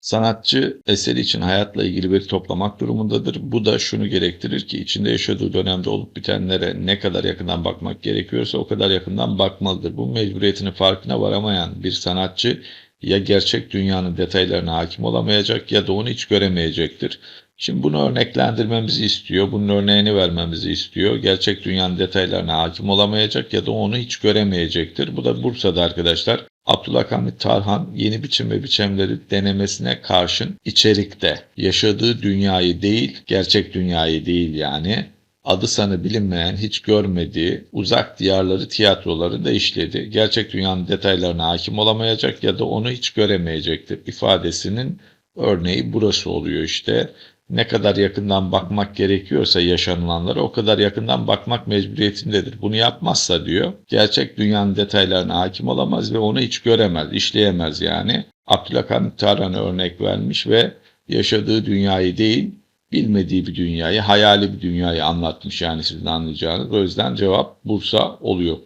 Sanatçı eseri için hayatla ilgili veri toplamak durumundadır. Bu da şunu gerektirir ki içinde yaşadığı dönemde olup bitenlere ne kadar yakından bakmak gerekiyorsa o kadar yakından bakmalıdır. Bu mecburiyetinin farkına varamayan bir sanatçı ya gerçek dünyanın detaylarına hakim olamayacak ya da onu hiç göremeyecektir. Şimdi bunu örneklendirmemizi istiyor, bunun örneğini vermemizi istiyor. Gerçek dünyanın detaylarına hakim olamayacak ya da onu hiç göremeyecektir. Bu da Bursa'da arkadaşlar. Abdülhamit Tarhan yeni biçim ve biçimleri denemesine karşın içerikte yaşadığı dünyayı değil, gerçek dünyayı değil yani adı sanı bilinmeyen, hiç görmediği uzak diyarları, tiyatroları da işledi. Gerçek dünyanın detaylarına hakim olamayacak ya da onu hiç göremeyecektir ifadesinin örneği burası oluyor işte. Ne kadar yakından bakmak gerekiyorsa yaşanılanlara o kadar yakından bakmak mecburiyetindedir. Bunu yapmazsa diyor, gerçek dünyanın detaylarına hakim olamaz ve onu hiç göremez, işleyemez yani. Abdülhamit Tarhan'a örnek vermiş ve yaşadığı dünyayı değil, bilmediği bir dünyayı, hayali bir dünyayı anlatmış yani sizin anlayacağınız. O yüzden cevap Bursa oluyor.